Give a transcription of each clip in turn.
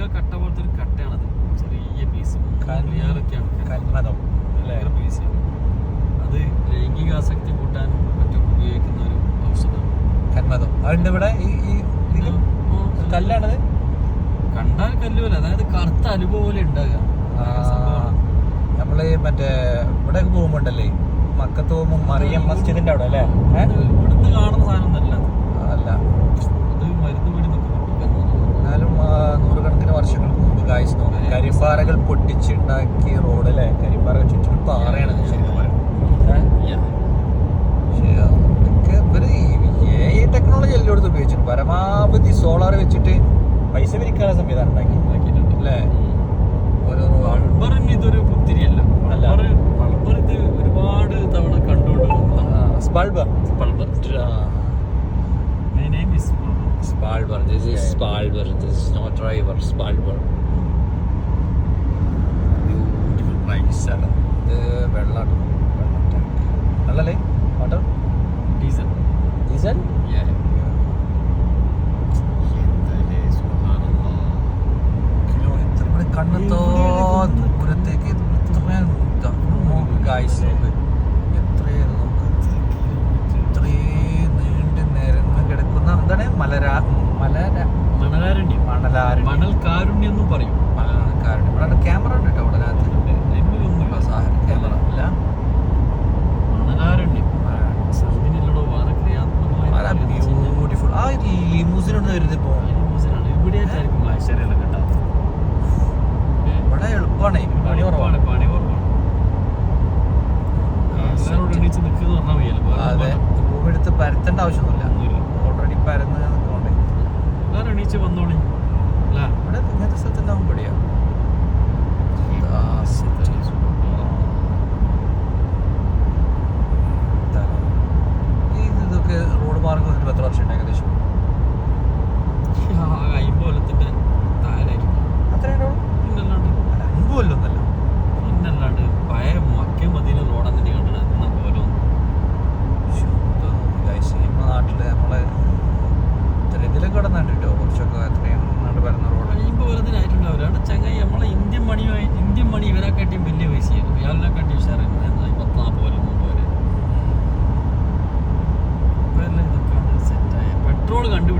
ചക്ക കട്ട പോലത്തെ ഒരു കട്ടയാണത്. ചെറിയ പീസ് കന്മതം പീസാണ് അത് ലൈംഗിക ആസക്തി കൂട്ടാൻ മറ്റും ഉപയോഗിക്കുന്ന ഒരു ഔഷധമാണ് കന്മതം അതുണ്ട് ഇവിടെ ഈ ഈ കല്ലാണത്? കണ്ടാൽ കല്ല് പോലെ അതായത് കറുത്ത അനുഭവം പോലെ ഉണ്ടാകുക. നമ്മൾ മറ്റേ ഇവിടെ പോകുമ്പോണ്ടല്ലേ? മക്കത്ത് പോകുമ്പോ മറിയം മസ്ജിദിന്റെ അവിടെ അല്ലേ? ഇവിടുന്ന് കാണുന്ന സാധനം അല്ല അല്ല അത് മരുന്ന് പിടി കാഴ്ച നോക്കാം കരിപ്പാറകൾ പൊട്ടിച്ചുണ്ടാക്കിയ റോഡ് അല്ലേ? കരിപ്പാറകൾ ചുറ്റും പാറയാണ് ശരിക്കും ടെക്നോളജി എല്ലായിടത്തും ഉപയോഗിച്ചിട്ടുണ്ട് പരമാവധി സോളാർ വെച്ചിട്ട് പൈസ പിരിക്കാനുള്ള സംവിധാനം ഉണ്ടാക്കി. അല്ലേ? ഓരോ ഇതൊരു പുത്തിരിയല്ല ഇത് ഒരുപാട് തവണ കണ്ടുകൊണ്ടിരുന്നു സ്പാൾബർ സ്പാൾബർ My name is this is not driver സ്പാൾബർ ആണ് ഇത് വെള്ളം. വെള്ളം ടാങ്ക് വെള്ളല്ലേ? വാട്ടർ? ഡീസൽ. ഡീസൽ? കണ്ണെത്തോ ദൂരത്തേക്ക് എത്രയും നോക്ക്. ഗായ്സ് നോക്ക് എത്രയും നോക്ക്? ഇത്രയും നീണ്ടു നിരന്ന് കിടക്കുന്ന എന്താണ്? മലരാ മലര മണലാരണ്യം. മണലാരണ്യം. മണൽ കാരുണ്യം എന്നും പറയും. മലനാട് ഇവിടെ ക്യാമറ ഉണ്ട് കേട്ടോ ഇവിടെ രാത്രി നിന്ന് വരുന്നത് ഇപ്പോൾ ഇവിടെ എളുപ്പമാണ് പണി കുറവാണ്. പണി കുറവാണ്. അതെ. ഭൂമി എടുത്ത് പരത്തേണ്ട ആവശ്യമൊന്നുമില്ല. ഓൾറെഡി പരന്ന് നിൽക്കോണ്ടേ എണീച്ച് വന്നോളി. ഇവിടെ ഇങ്ങനത്തെ സ്ഥലത്തുണ്ടാവും പടിയാ. ഇതൊക്കെ റോഡ് മാർഗം പത്ത് വർഷം ഏകദേശം.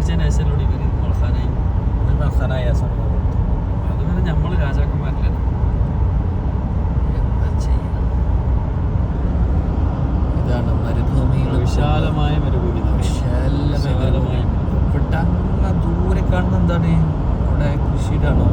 പിടിച്ചതിന് ശേഷമല്ലോ ഇവർ അവസാനമായി അവസാനമായ അത് നമ്മൾ രാജാക്കന്മാരില്ല? ഇതാണ് മരുഭൂമിയിൽ വിശാലമായ മരുഭൂമി വിശാലമായ ഇവിടെ ദൂരെ കാണുന്ന എന്താണ്? ഇവിടെ കൃഷിയിടാണോ